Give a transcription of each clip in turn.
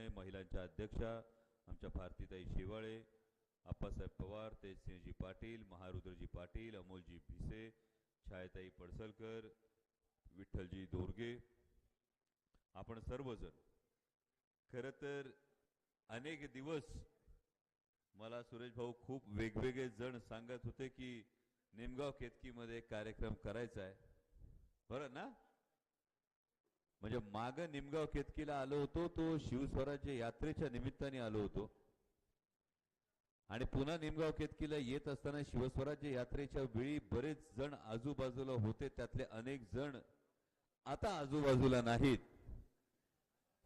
कुलकर्णी महिलांच्या अध्यक्षा आमच्या भारतीताई शेवाळे आप्पासाहेब पवार तेजसिंहजी पाटील महारुद्रजी पाटील अमोलजी भिसे छायाताई पडसलकर विठ्ठलजी दोरगे. आपण सर्वजण खर तर अनेक दिवस मला सुरेश भाऊ खूप वेगवेगळे जण सांगत होते की निमगाव केतकीमध्ये कार्यक्रम करायचा आहे. बरं ना? म्हणजे माग निमगाव केतकीला आलो होतो तो शिवस्वराज्य यात्रेच्या निमित्ताने आलो होतो. आणि पुन्हा निमगाव केतकीला येत असताना शिवस्वराज्य यात्रेच्या वेळी बरेच जण आजूबाजूला होते त्यातले अनेक जण आता आजूबाजूला नाहीत.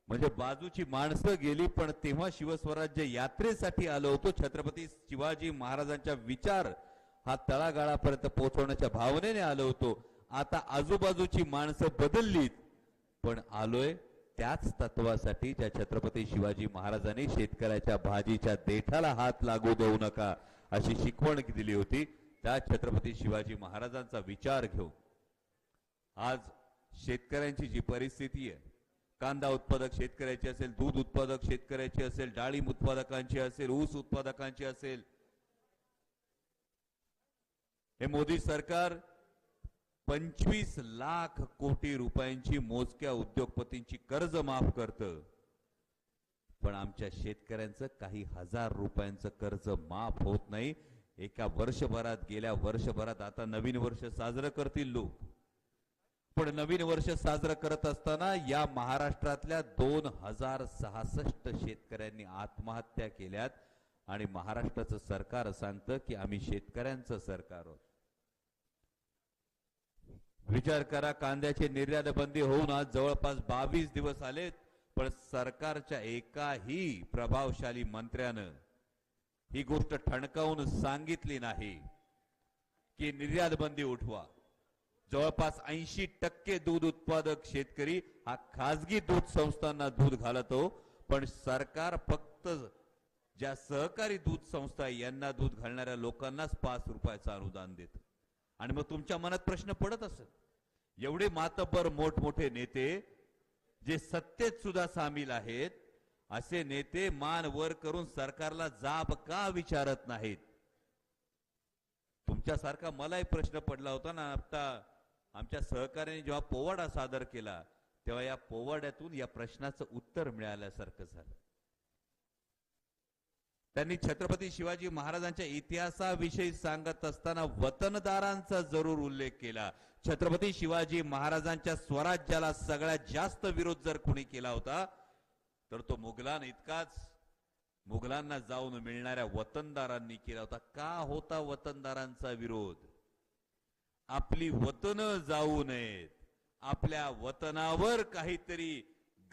म्हणजे बाजूची माणसं गेली पण तेव्हा शिवस्वराज्य यात्रेसाठी आलो होतो. छत्रपती शिवाजी महाराजांचा विचार हा तळागाळापर्यंत पोहोचवण्याच्या भावनेने आलो होतो. आता आजूबाजूची माणसं बदललीत. पण आलोय त्याच तत्वासाठी ज्या छत्रपती शिवाजी महाराजांनी शेतकऱ्याच्या भाजीच्या देठाला हात लागू देऊ नका अशी शिकवण दिली होती. त्या छत्रपती शिवाजी महाराजांचा विचार घेऊन. आज शेतकऱ्यांची जी परिस्थिती आहे कांदा उत्पादक शेतकऱ्याची असेल दूध उत्पादक शेतकऱ्याची असेल डाळिंब उत्पादकांची असेल ऊस उत्पादकांची असेल हे मोदी सरकार पंचवीस लाख कोटी रुपयांची मोजक्या उद्योगपतींची कर्ज माफ करतं. पण आमच्या शेतकऱ्यांचं काही हजार रुपयांचं कर्ज माफ होत नाही. एका वर्षभरात गेल्या वर्षभरात आता नवीन वर्ष साजरं करतील लोक. पण नवीन वर्ष साजरं करत असताना या महाराष्ट्रातल्या दोन हजार सहासष्ट शेतकऱ्यांनी आत्महत्या केल्यात. आणि महाराष्ट्राचं सरकार सांगतं की आम्ही शेतकऱ्यांचं सरकार आहोत. विचार करा कांद्याची निर्यात बंदी होऊन आज जवळपास बावीस दिवस आलेत पण सरकारच्या एकाही प्रभावशाली मंत्र्यानं ही गोष्ट ठणकावून सांगितली नाही की निर्यात बंदी उठवा. जवळपास ऐंशी टक्के दूध उत्पादक शेतकरी हा खाजगी दूध संस्थांना दूध घालतो पण सरकार फक्त ज्या सहकारी दूध संस्था यांना दूध घालणाऱ्या लोकांनाच पाच रुपयाचं अनुदान देत. आणि मग तुमच्या मनात प्रश्न पडत असत एवढे मातब्बर मोठमोठे नेते जे सत्तेत सुद्धा सामील आहेत असे नेते मान वर करून सरकारला जाब का विचारत नाहीत? तुमच्यासारखा मलाही प्रश्न पडला होता ना आता आमच्या सहकार्याने जेव्हा पोवाडा सादर केला तेव्हा या पोवाड्यातून या प्रश्नाचं उत्तर मिळाल्यासारखं झालं. त्यांनी छत्रपती शिवाजी महाराजांच्या इतिहासाविषयी सांगत असताना वतनदारांचा जरूर उल्लेख केला. छत्रपती शिवाजी महाराजांच्या स्वराज्याला सगळ्यात जास्त विरोध जर कोणी केला होता तर तो मुघलान इतकाच मुघलांना जाऊन मिळणाऱ्या वतनदारांनी केला होता. का होता वतनदारांचा विरोध? आपली वतन जाऊ नयेत. आपल्या वतनावर काहीतरी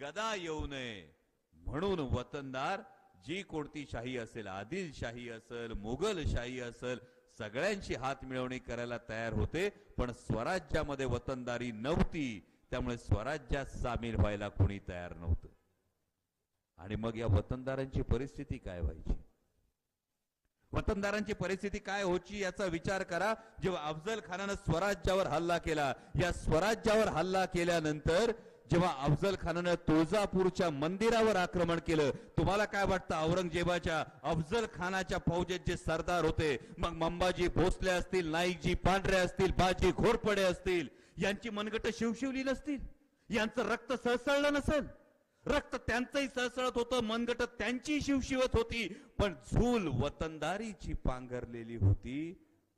गदा येऊ नये. म्हणून वतनदार जी कोणती शाही असेल आदिलशाही असेल मुघलशाही असेल सगळ्यांची हात मिळवणी करायला तयार होते पण स्वराज्यामध्ये वतनदारी नव्हती त्यामुळे स्वराज्यात सामील व्हायला कोणी तयार नव्हतं. आणि मग या वतनदारांची परिस्थिती काय व्हायची? वतनदारांची परिस्थिती काय होची याचा विचार करा. जेव्हा अफजल खानानं स्वराज्यावर हल्ला केला या स्वराज्यावर हल्ला केल्यानंतर जेव्हा अफजल खानानं तुळजापूरच्या मंदिरावर आक्रमण केलं तुम्हाला काय वाटतं? औरंगजेबाच्या अफजल खानाच्या फौजेत जे सरदार होते मग मंबाजी भोसले असतील नाईकजी पांढरे असतील बाजी घोरपडे असतील यांची मनगट शिवशिवली नसतील? यांचं रक्त सळसळलं नसेल? रक्त त्यांचंही सळसळत होतं मनगट त्यांची शिवशिवत होती पण झूल वतनदारीची पांघरलेली होती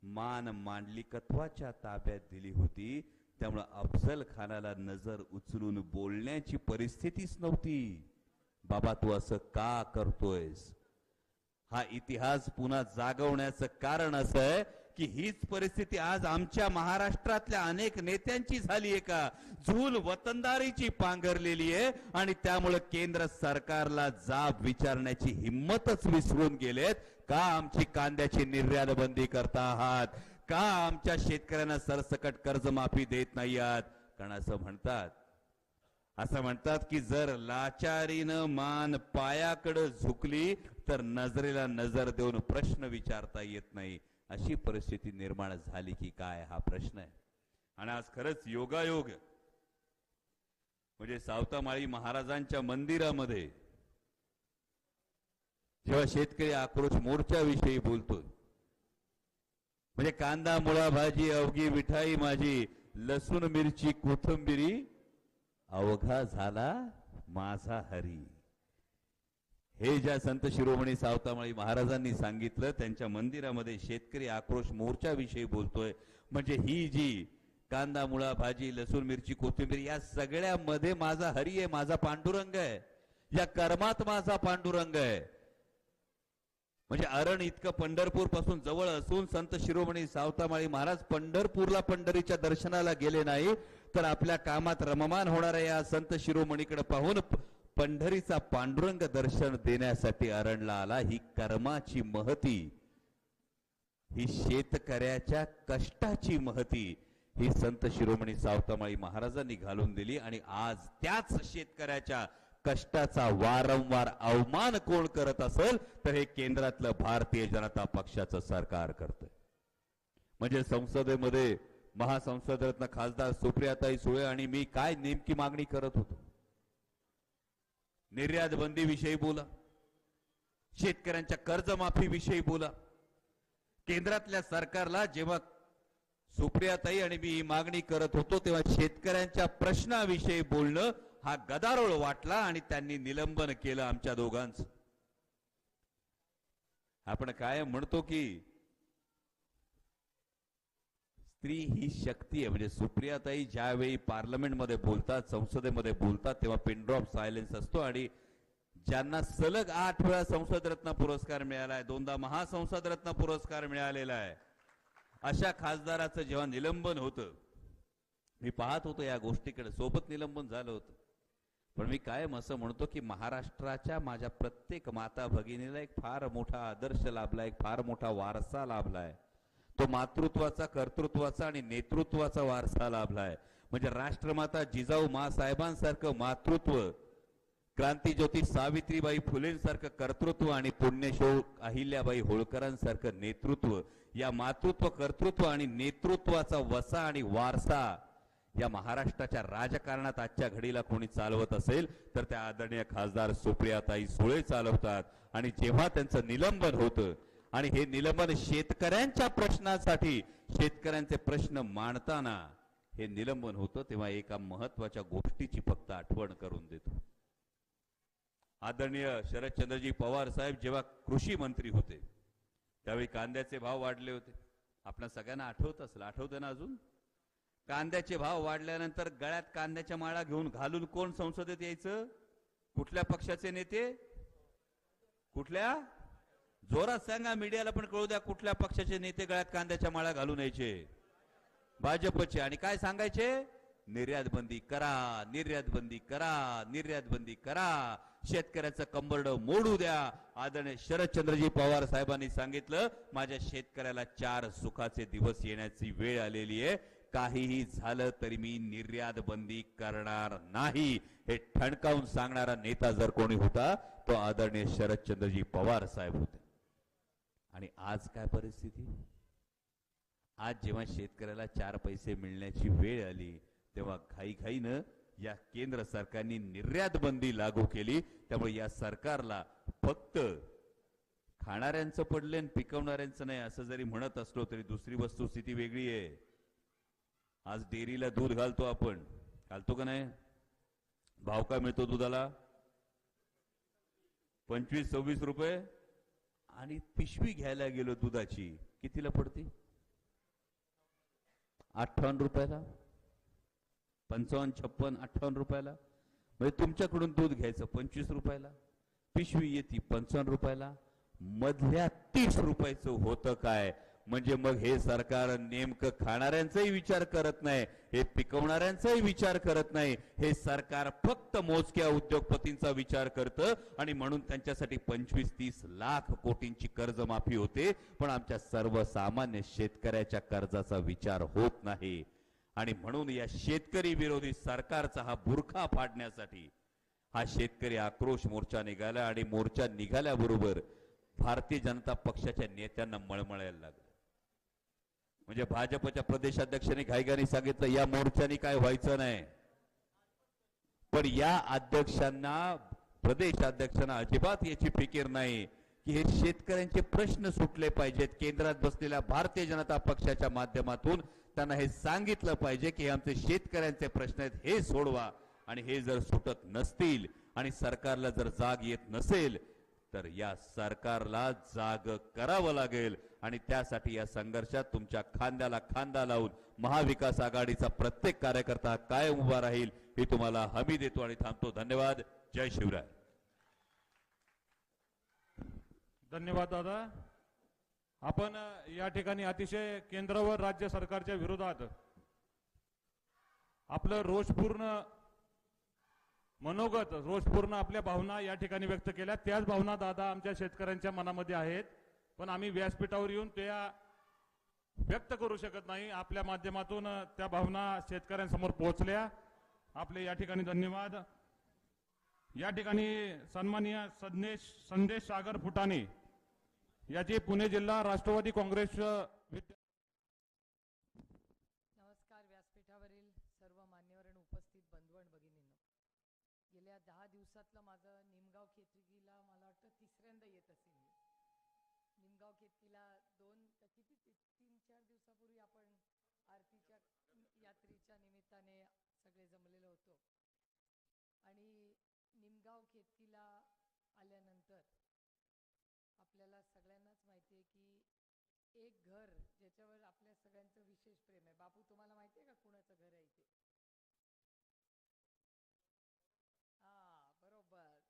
मान मांडलिकत्वाच्या ताब्यात दिली होती त्यामुळं अफजल खानाला नजर उचलून बोलण्याची परिस्थितीच नव्हती. बाबा तू असं का करतोयस? हा इतिहास पुन्हा जागवण्याचं कारण असं आहे की हीच परिस्थिती आज आमच्या महाराष्ट्रातल्या अनेक नेत्यांची झाली आहे का? झूल वतनदारीची पांघरलेली आहे आणि त्यामुळे केंद्र सरकारला जाब विचारण्याची हिंमतच विसरून गेलेत. का आमची कांद्याची निर्यात बंदी करता आहात? का आमच्या शेतकऱ्यांना सरसकट कर्जमाफी देत नाही आहात कारण असं म्हणतात असं म्हणतात की जर लाचारीनं मान पायाकडं झुकली तर नजरेला नजर देऊन प्रश्न विचारता येत नाही. अशी परिस्थिती निर्माण झाली की काय हा प्रश्न आहे. आणि आज खरंच योगायोग म्हणजे सावतामाळी महाराजांच्या मंदिरामध्ये जेव्हा शेतकरी आक्रोश मोर्चाविषयी बोलतोय म्हणजे कांदा मुळा भाजी अवघी मिठाई माझी लसूण मिरची कोथंबिरी अवघा झाला माझा हरी. हे ज्या संत शिरोमणी सावतामाळी महाराजांनी सांगितलं त्यांच्या मंदिरामध्ये शेतकरी आक्रोश मोर्चाविषयी बोलतोय. म्हणजे ही जी कांदा मुळा भाजी लसूण मिरची कोथिंबीर या सगळ्यामध्ये माझा हरी आहे माझा पांडुरंग आहे. या कर्मात माझा पांडुरंग आहे. म्हणजे अरण इतकं पंढरपूरपासून जवळ असून संत शिरोमणी सावतामाळी महाराज पंढरपूरला पंढरीच्या दर्शनाला गेले नाही तर आपल्या कामात रममान होणाऱ्या या संत शिरोमणीकडे पाहून पंढरीचा पांडुरंग दर्शन देण्यासाठी अरणला आला. ही कर्माची महती ही शेतकऱ्याच्या कष्टाची महती ही संत शिरोमणी सावतामाळी महाराजांनी घालून दिली आणि आज त्याच शेतकऱ्याच्या कष्टाचा वारंवार अवमान कोण करत असेल तर हे केंद्रातलं भारतीय जनता पक्षाचं सरकार करत म्हणजे संसदेमध्ये महासंसदरत्न खासदार सुप्रियाताई सुळे आणि मी काय नेमकी मागणी करत होतो? निर्यात बंदी विषयी बोला. शेतकऱ्यांच्या कर्जमाफी विषयी बोला. केंद्रातल्या सरकारला जेव्हा सुप्रियाताई आणि मी ही मागणी करत होतो तेव्हा शेतकऱ्यांच्या प्रश्नाविषयी बोलणं हा गदारोळ वाटला आणि त्यांनी निलंबन केलं आमच्या दोघांचं. आपण काय म्हणतो की स्त्री ही शक्ती आहे. म्हणजे सुप्रियाताई ज्यावेळी पार्लमेंटमध्ये बोलतात संसदेमध्ये बोलतात तेव्हा पिनड्रॉप सायलेन्स असतो आणि ज्यांना सलग आठ वेळा संसद रत्न पुरस्कार मिळाला आहे दोनदा महासंसद रत्न पुरस्कार मिळालेला आहे. अशा खासदाराचं जेव्हा निलंबन होतं मी पाहत होतो या गोष्टीकडे. सोबत निलंबन झालं होतं. पण मी कायम असं म्हणतो की महाराष्ट्राच्या माझ्या प्रत्येक माता भगिनीला एक फार मोठा आदर्श लाभलाय एक फार मोठा वारसा लाभलाय. तो मातृत्वाचा कर्तृत्वाचा आणि नेतृत्वाचा वारसा लाभलाय. म्हणजे राष्ट्रमाता जिजाऊ साहेबांसारखं मातृत्व क्रांतीज्योती सावित्रीबाई फुलेंसारखं कर्तृत्व आणि पुण्यशोक अहिल्याबाई होळकरांसारखं नेतृत्व या मातृत्व कर्तृत्व आणि नेतृत्वाचा वसा आणि वारसा या महाराष्ट्राच्या राजकारणात आजच्या घडीला कोणी चालवत असेल तर त्या आदरणीय खासदार सुप्रियाताई सुळे चालवतात. आणि जेव्हा त्यांचं निलंबन होतं आणि हे निलंबन शेतकऱ्यांच्या प्रश्नासाठी शेतकऱ्यांचे प्रश्न मांडताना हे निलंबन होतं तेव्हा एका महत्त्वाच्या गोष्टीची फक्त आठवण करून देतो. आदरणीय शरदचंद्रजी पवार साहेब जेव्हा कृषी मंत्री होते त्यावेळी कांद्याचे भाव वाढले होते. आपल्या सगळ्यांना आठवत असेल आठवतं ना अजून? कांद्याचे भाव वाढल्यानंतर गळ्यात कांद्याच्या माळा घेऊन घालून कोण संसदेत यायचं? कुठल्या पक्षाचे नेते? कुठल्या? जोरात सांगा मीडियाला पण कळू द्या कुठल्या पक्षाचे नेते गळ्यात कांद्याच्या माळा घालून यायचे? भाजपचे. आणि काय सांगायचे? निर्यात बंदी करा निर्यात बंदी करा निर्यात बंदी करा. शेतकऱ्याचं कंबरड मोडू द्या. आदरणीय शरदचंद्रजी पवार साहेबांनी सांगितलं माझ्या शेतकऱ्याला चार सुखाचे दिवस येण्याची वेळ आलेली आहे. काहीही झालं तरी मी निर्यात बंदी करणार नाही. हे ठणकावून सांगणारा नेता जर कोणी होता तो आदरणीय शरदचंद्रजी पवार साहेब होते. आणि आज काय परिस्थिती? आज जेव्हा शेतकऱ्याला चार पैसे मिळण्याची वेळ आली तेव्हा घाईघाईनं या केंद्र सरकारने निर्यात बंदी लागू केली. त्यामुळे या सरकारला फक्त खाणाऱ्यांचं पडले आणि पिकवणाऱ्यांचं नाही असं जरी म्हणत असलो तरी दुसरी वस्तुस्थिती वेगळी आहे. आज डेअरीला दूध घालतो आपण. घालतो का नाही? भाव काय मिळतो दुधाला? पंचवीस सव्वीस रुपये? आणि पिशवी घ्यायला गेलो दुधाची. कितीला पडते? अठ्ठावन्न रुपयाला? पंचावन्न छप्पन अठ्ठावन्न रुपयाला? म्हणजे तुमच्याकडून दूध घ्यायचं पंचवीस रुपयाला. पिशवी येते पंचावन्न रुपयाला. मधल्या तीस रुपयाचं होतं काय? म्हणजे मग हे सरकार नेमकं खाणाऱ्यांचाही विचार करत नाही हे पिकवणाऱ्यांचाही विचार करत नाही हे सरकार फक्त मोजक्या उद्योगपतींचा विचार करतं आणि म्हणून त्यांच्यासाठी पंचवीस तीस लाख कोटींची कर्जमाफी होते. पण आमच्या सर्वसामान्य शेतकऱ्याच्या कर्जाचा विचार होत नाही. आणि म्हणून या शेतकरी विरोधी सरकारचा हा बुरखा फाडण्यासाठी हा शेतकरी आक्रोश मोर्चा निघाला आणि मोर्चा निघाल्याबरोबर भारतीय जनता पक्षाच्या नेत्यांना मळमळायला लागलं. म्हणजे भाजपच्या प्रदेशाध्यक्षांनी घाईघाईने सांगितलं या मोर्चाने काय व्हायचं नाही. पण या अध्यक्षांना प्रदेशाध्यक्षांना अजिबात याची फिकीर नाही की हे शेतकऱ्यांचे प्रश्न सुटले पाहिजेत. केंद्रात बसलेल्या भारतीय जनता पक्षाच्या माध्यमातून त्यांना हे सांगितलं पाहिजे की हे आमचे शेतकऱ्यांचे प्रश्न आहेत हे सोडवा. आणि हे जर सुटत नसतील आणि सरकारला जर जाग येत नसेल तर या सरकारला जाग करावं लागेल. आणि त्यासाठी या संघर्षात तुमच्या खांद्याला खांदा लावून महाविकास आघाडीचा प्रत्येक कार्यकर्ता काय उभा राहील ही तुम्हाला हमी देतो आणि थांबतो. धन्यवाद. जय शिवराय. धन्यवाद दादा. आपण या ठिकाणी अतिशय केंद्र व राज्य सरकारच्या विरोधात आपलं रोषपूर्ण मनोगत रोषपूर्ण आपल्या भावना या ठिकाणी व्यक्त केल्या. त्याच भावना दादा आमच्या शेतकऱ्यांच्या मनामध्ये आहेत. पण आम्ही व्यासपीठावर येऊन त्या व्यक्त करू शकत नाही. आपल्या माध्यमातून त्या भावना शेतकऱ्यांसमोर पोहोचल्या. आपले या ठिकाणी धन्यवाद. या ठिकाणी सन्माननीय संदेश संदेश सागर फुटाणे याची पुणे जिल्हा राष्ट्रवादी काँग्रेस अ, विद्या- नमस्कार व्यासपीठावरील सर्व मान्यवर आणि उपस्थित बंधू आणि भगिनींनो गेल्या दहा दिवसातलं माझं निमगाव केतकीला मला वाटतं तिसऱ्यांदा येत असेल मी निमगाव केतकीला दोन का किती ती- तीन चार दिवसापूर्वी आपण आरतीच्या यात्रेच्या निमित्ताने सगळे जमलेलो होतो आणि निमगाव केतकीला तर आपल्याला सगळ्यांनाच माहिती आहे की एक घर ज्याच्यावर आपल्या सगळ्यांचं विशेष प्रेम आहे. बापू तुम्हाला माहिती आहे का कुणाचं घर आहे इथे? हा बरोबर.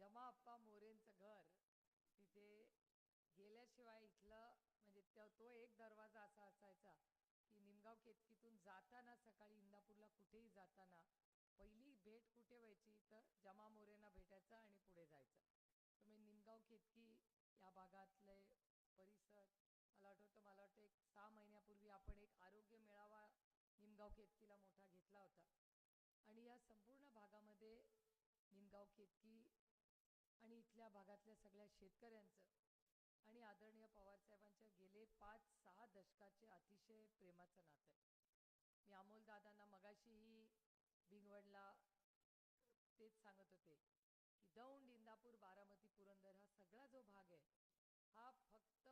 जमा अप्पा मोरेंचं घर तिथे गेल्याशिवाय इथलं म्हणजे तो एक दरवाजा असा असायचा की निमगाव केतकीतून जाताना सकाळी इंदापूरला कुठेही जाताना पहिली भेट कुठे व्हायची? तर जमा मोरेंना भेटायचं आणि पुढे जायचं. तुम्ही निमगाव केतकी या भागातले परिसर? मला आठवतं मला वाटतं एक सहा महिन्यापूर्वी आपण एक आरोग्य मेळावा निमगाव केतकीला मोठा घेतला होता. आणि या संपूर्ण भागामध्ये निमगाव केतकी आणि इथल्या भागातल्या सगळ्या शेतकऱ्यांचं आणि आदरणीय पवारसाहेबांच्या गेले पाच सहा दशकाचे अतिशय प्रेमाचं नातं आहे. मी अमोल दादांना मगाशीही भिंगवडला तेच सांगत होते. की दौंड इंदापूर बारामती पुरंदर हा सगळा जो भाग आहे हा फक्त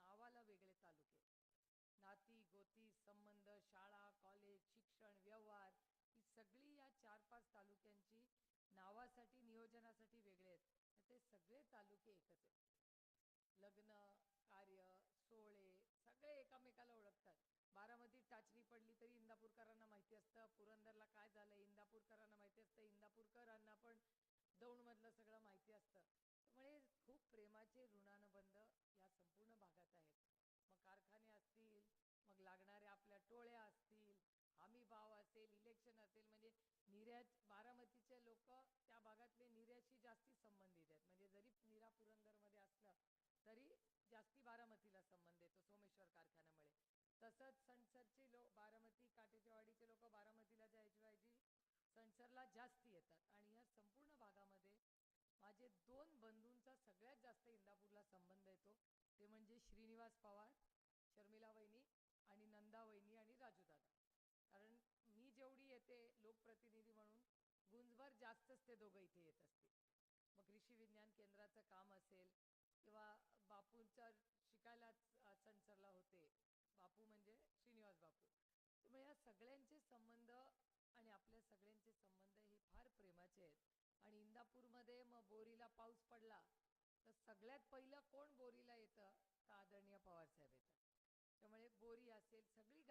नावाला वेगळे तालुके नाती गोती संबंध शाळा कॉलेज शिक्षण व्यवहार ही सगळी या चार पाच तालुक्यांची नावासाठी नियोजनासाठी वेगळे आहेत. ते सगळे तालुके एकच आहेत. लग्न कार्य सोहळे सगळे एकामेकाला ओळखतात. बारामतीत टाचणी पडली तरी इंदापूरकरांना माहिती असतं. पुरंदरला काय झालं? इंदापूरकरांना माहिती असतं. इंदापूरकरांना पण दौंडमधलं सगळं माहिती असतं. त्यामुळे खूप प्रेमाचे ऋणानुबंध या संपूर्ण भागात आहेत. मग कारखाने असतील मग लागणाऱ्या आपल्या टोळ्या असतील हमी भाव असेल इलेक्शन असेल म्हणजे निर्यात बारामतीचे लोक त्या भागातले निर्याशी जास्ती संबंधित आहेत. म्हणजे जरी निरा पुरंदरमध्ये असलं तरी जास्ती बारामतीला संबंध येतो सोमेश्वर कारखान्यामुळे. तसंच सणसरचे लोक बारामती काटेच्या वाडीचे लोक बारामतीला जायची व्हायची संसारला जास्ती येतात. आणि या संपूर्ण भागामध्ये माझे दोन बंधूंचा सगळ्यात जास्त इंदापूरला संबंध येतो. ते म्हणजे श्रीनिवास पवार शर्मिला वहिनी आणि नंदा वहिनी आणि राजूदादा कारण मी जेवढी येते लोकप्रतिनिधी म्हणून गुंजभर जास्तच ते दोघं इथे येत असतील. मग कृषी विज्ञान केंद्राचं काम असेल किंवा बापूंच्या शिकायला अ, सणसरला होते बापू म्हणजे श्रीनिवास बापू. त्यामुळे या सगळ्यांचे संबंध आणि आपल्या सगळ्यांचे संबंध हे फार प्रेमाचे आहेत. आणि इंदापूरमध्ये मग बोरीला पाऊस पडला तर सगळ्यात पहिलं कोण बोरीला येतं? तर आदरणीय पवारसाहेब येतात. त्यामुळे बोरी असेल सगळी गाव